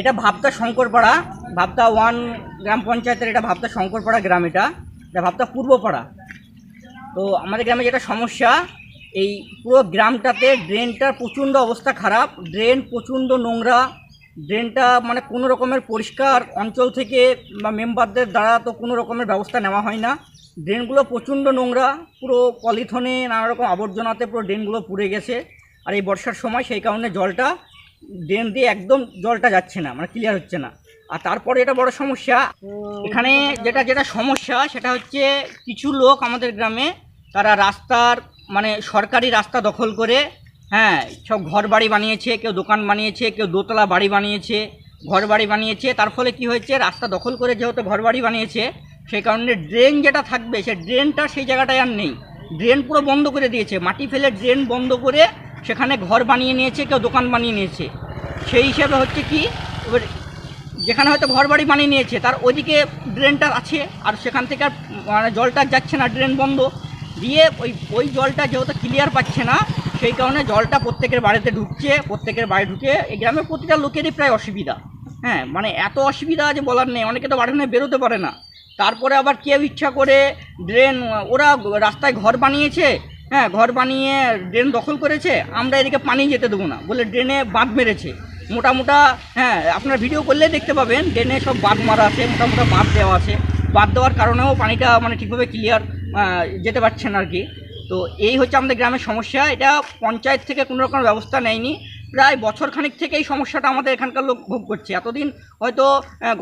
এটা ভাবতা শঙ্করপাড়া, ভাবতা one gram পঞ্চায়েতের এটা ভাবতা শঙ্করপাড়া গ্রাম এটা। এটা ভাবতা পূর্বপাড়া। তো আমাদের গ্রামে যেটা সমস্যা, এই পুরো গ্রামটাতে ড্রেনটার প্রচণ্ড অবস্থা খারাপ। ড্রেন প্রচণ্ড নোংরা। ড্রেনটা মানে কোনো রকমের পরিষ্কার অঞ্চল থেকে বা মেম্বারদের দ্বারা তো কোনো রকমের ব্যবস্থা নেওয়া হয় না। ড্রেনগুলো প্রচণ্ড নোংরা, পুরো পলিথনে নানা রকম আবর্জনাতে পুরো ড্রেনগুলো পুড়ে গেছে। আর এই বর্ষার সময় সেই কারণে জলটা ড্রেন দিয়ে একদম জলটা যাচ্ছে না মানে ক্লিয়ার হচ্ছে না। আর তারপরে এটা বড় সমস্যা, এখানে যেটা যেটা সমস্যা সেটা হচ্ছে কিছু লোক আমাদের গ্রামে, তারা রাস্তার মানে সরকারি রাস্তা দখল করে হ্যাঁ সব ঘর বাড়ি বানিয়েছে, কেউ দোকান বানিয়েছে, কেউ দোতলা বাড়ি বানিয়েছে ঘর বাড়ি বানিয়েছে, তার ফলে কি হয়েছে, রাস্তা দখল করে যেহেতু ঘর বাড়ি বানিয়েছে, সেই কারণে ড্রেন যেটা থাকবে, সে ড্রেনটা সেই জায়গাটায় আর নেই। ড্রেন পুরো বন্ধ করে দিয়েছে, মাটি ফেলে ড্রেন বন্ধ করে সেখানে ঘর বানিয়ে নিয়েছে, কেউ দোকান বানিয়ে নিয়েছে। সেই হিসেবে হচ্ছে কি, এবার যেখানে হয়তো ঘর বাড়ি বানিয়ে নিয়েছে, তার ওইদিকে ড্রেনটা আছে, আর সেখান থেকে আর মানে জলটা যাচ্ছে না, ড্রেন বন্ধ। দিয়ে ওই ওই জলটা যেহেতু ক্লিয়ার পাচ্ছে না, সেই কারণে জলটা প্রত্যেকের বাড়িতে ঢুকছে, প্রত্যেকের বাড়ি ঢুকে এই গ্রামের প্রতিটা লোকেরই প্রায় অসুবিধা। হ্যাঁ মানে এত অসুবিধা যে বলার নেই, অনেকে তো বাড়ি বেরোতে পারে না। তারপরে আবার কেউ ইচ্ছা করে ড্রেন, ওরা রাস্তায় ঘর বানিয়েছে হ্যাঁ ঘর বানিয়ে ড্রেন দখল করেছে, আমরা এদিকে পানি যেতে দেবো না। বলে ড্রেনে বাঁধ মেরেছে। মোটা মোটা হ্যাঁ আপনার ভিডিও করলে দেখতে পাবেন, ড্রেনে সব বাঁধ মারা আছে মোটা মোটা বাঁধ দেওয়া আছে। বাঁধ দেওয়ার কারণেও পানিটা মানে ঠিকভাবে ক্লিয়ার যেতে পারছে না আর কি। তো এই হচ্ছে আমাদের গ্রামের সমস্যা। এটা পঞ্চায়েত থেকে কোনো রকম ব্যবস্থা নেয়নি। প্রায় বছর খানিক থেকে এই সমস্যাটা আমাদের এখানকার লোক ভোগ করছে। এতদিন হয়তো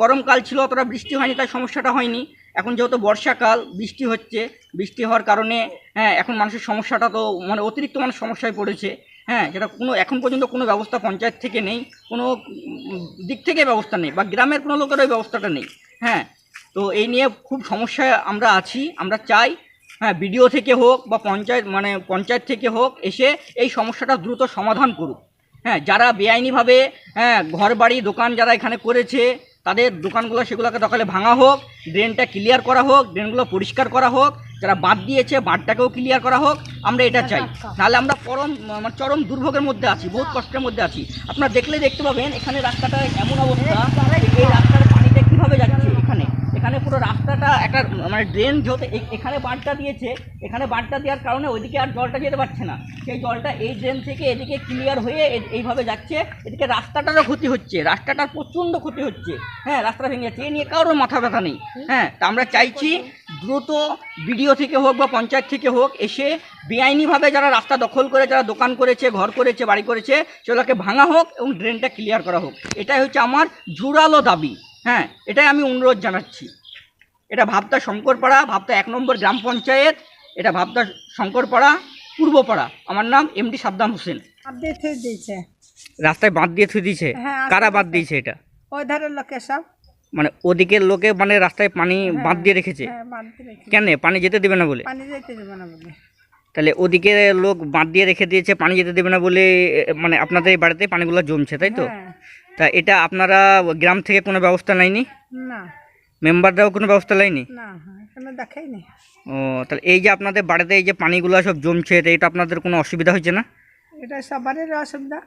গরমকাল ছিল, অতটা বৃষ্টি হয়নি, তাই সমস্যাটা হয়নি। এখন যেহেতু বর্ষাকাল, বৃষ্টি হচ্ছে, বৃষ্টি হওয়ার কারণে হ্যাঁ এখন মানুষের সমস্যাটা তো মানে অতিরিক্ত মানুষ সমস্যায় পড়েছে। হ্যাঁ যেটা কোনো, এখন পর্যন্ত কোনো ব্যবস্থা পঞ্চায়েত থেকে নেই, কোনো দিক থেকে ব্যবস্থা নেই, বা গ্রামের কোনো লোকের ওই ব্যবস্থাটা নেই। হ্যাঁ তো এই নিয়ে খুব সমস্যায় আমরা আছি, আমরা চাই হ্যাঁ বিডিও থেকে হোক বা পঞ্চায়েত মানে পঞ্চায়েত থেকে হোক, এসে এই সমস্যাটা দ্রুত সমাধান করুক। হ্যাঁ যারা বেআইনিভাবে হ্যাঁ ঘর বাড়ি দোকান যারা এখানে করেছে তাদের দোকানগুলো সেগুলোকে দখলে ভাঙা হোক ড্রেনটা ক্লিয়ার করা হোক ড্রেনগুলো পরিষ্কার করা হোক যারা বাদ দিয়েছে বাদটাকেও ক্লিয়ার করা হোক আমরা এটা চাই। নাহলে আমরা পরম মানে চরম দুর্ভোগের মধ্যে আছি বহুত কষ্টের মধ্যে আছি। আপনারা দেখলে দেখতে পাবেন এখানে রাস্তাটা এমন অবস্থা এই যাচ্ছে এখানে পুরো রাস্তাটা একটা মানে ড্রেন যেহেতু এখানে বাঁধটা দিয়েছে, এখানে বাঁধটা দেওয়ার কারণে ওইদিকে আর জলটা যেতে পারছে না। সেই জলটা এই ড্রেন থেকে এদিকে ক্লিয়ার হয়ে এইভাবে যাচ্ছে, এদিকে রাস্তাটারও ক্ষতি হচ্ছে, রাস্তাটার প্রচণ্ড ক্ষতি হচ্ছে। হ্যাঁ রাস্তা ভেঙে যাচ্ছে, এ নিয়ে কারোর মাথা ব্যথা নেই। হ্যাঁ তা আমরা চাইছি দ্রুত বিডিও থেকে হোক বা পঞ্চায়েত থেকে হোক এসে বেআইনিভাবে যারা রাস্তা দখল করে, যারা দোকান করেছে, ঘর করেছে, বাড়ি করেছে, সেগুলোকে ভাঙা হোক এবং ড্রেনটা ক্লিয়ার করা হোক। এটাই হচ্ছে আমার জোরালো দাবি। হ্যাঁ এটাই আমি অনুরোধ জানাচ্ছি। এটা ভাবতা শঙ্করপাড়া ভাবতা এক নম্বর গ্রাম পঞ্চায়েত এটা ভাবতা শঙ্করপাড়া পূর্বপাড়া। আমার নাম এমডি সাদ্দাম হোসেন। রাস্তায় বাঁধ দিয়ে থুই দিয়েছে? হ্যাঁ, কারা বাঁধ দিয়েছে। এটা? ওই ধারের লোকে সব। মানে ওদিকের লোকে মানে রাস্তায় পানি বাঁধ দিয়ে রেখেছে? হ্যাঁ কেন? পানি যেতে দেবে না বলে? পানি যেতে দেবে না বলে। তাহলে ওদিকে লোক বাঁধ দিয়ে রেখে দিয়েছে পানি যেতে দেবে না বলে মানে আপনাদের এই বাড়িতে পানিগুলো জমছে তাই তো? হ্যাঁ। তা এটা আপনারা গ্রাম থেকে কোনো ব্যবস্থা নেয়নি? না। মেম্বাররাও কোনো ব্যবস্থা নেয়নি? না দেখাইনি। ও তাহলে এই যে আপনাদের বাড়িতে এই যে পানিগুলো সব জমছে এটা আপনাদের কোনো অসুবিধা হচ্ছে না? এটা সবারই অসুবিধা।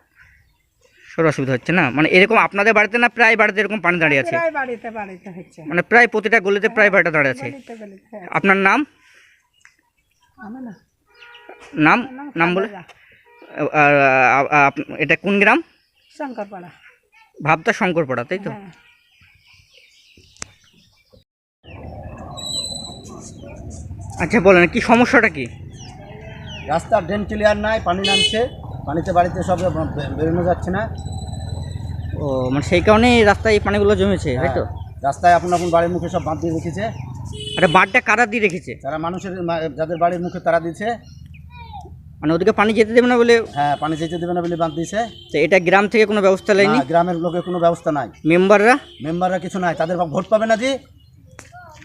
সর অসুবিধা হচ্ছে না? মানে এরকম আপনাদের বাড়িতে না প্রায় বাড়িতে এরকম পানি দাঁড়িয়ে আছে? প্রায় বাড়িতে বাড়িতে হচ্ছে। মানে প্রায় প্রতিটা গলিতে প্রায় বাড়িটা দাঁড়িয়ে আছে? হ্যাঁ। আপনার নাম? নাম? নাম? বলে? আর এটা কোন গ্রাম? শঙ্করপাড়া। ভাবতা শঙ্করপাড়া তাই তো? হ্যাঁ। আচ্ছা বলেন কি সমস্যাটা কি? রাস্তার ড্রেন ক্লিয়ার নাই পানি নামছে পানিতে বাড়িতে সব বেরোনো যাচ্ছে না। ও মানে সেই কারণেই রাস্তায় এই পানিগুলো জমেছে তাই তো? হ্যাঁ, রাস্তায় আপন আপন বাড়ির মুখে সব বাঁধ দিয়ে রেখেছে। আরে বাঁধটা কারা দিয়ে রেখেছে? তারা মানুষের মা- যাদের বাড়ির মুখে তারা দিচ্ছে মানে ওদিকে পানি যেতে দেবে না বলে? হ্যাঁ পানি যেতে দেবে না বলে বাঁধ দিয়েছে। তো এটা গ্রাম থেকে কোনো ব্যবস্থা নেয়নি? না, গ্রামের লোকের কোনো ব্যবস্থা নাই। মেম্বাররা? মেম্বাররা কিছু নাই। তাদের ভোট পাবে না জি।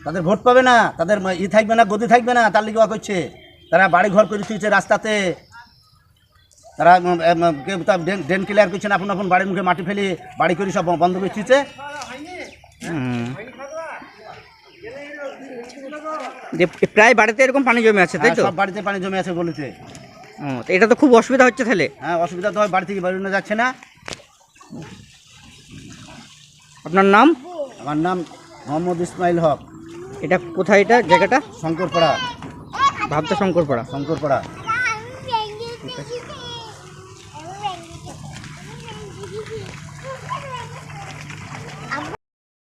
তাদের ভোট পাবে না। তাদের ই থাকবে না গদি থাকবে না তার লিগে ওয়া করছে। তারা বাড়ি ঘর করে শুয়েছে রাস্তাতে। তারা উম, কেউ তার ড্রেন- ড্রেন ক্লিয়ার করছে না আপন আপন বাড়ির মুখে মাটি ফেলে বাড়ি করে সব বন্ধ করে হুম। যে প্রায় বাড়িতে এরকম পানি জমে আছে তাই হ্যাঁ, তো? সব বাড়িতে পানি জমে আছে বলেছে। ও এটা তো খুব অসুবিধা হচ্ছে তাহলে? হ্যাঁ অসুবিধা তো হয় বাড়ি থেকে বেরোনো যাচ্ছে না। আপনার নাম? আমার নাম মোহাম্মদ ইসমাইল হক। এটা কোথায় এটা? জায়গাটা? শঙ্করপাড়া। ভাবতে শঙ্করপাড়া। শঙ্করপাড়া। ঠিক আছে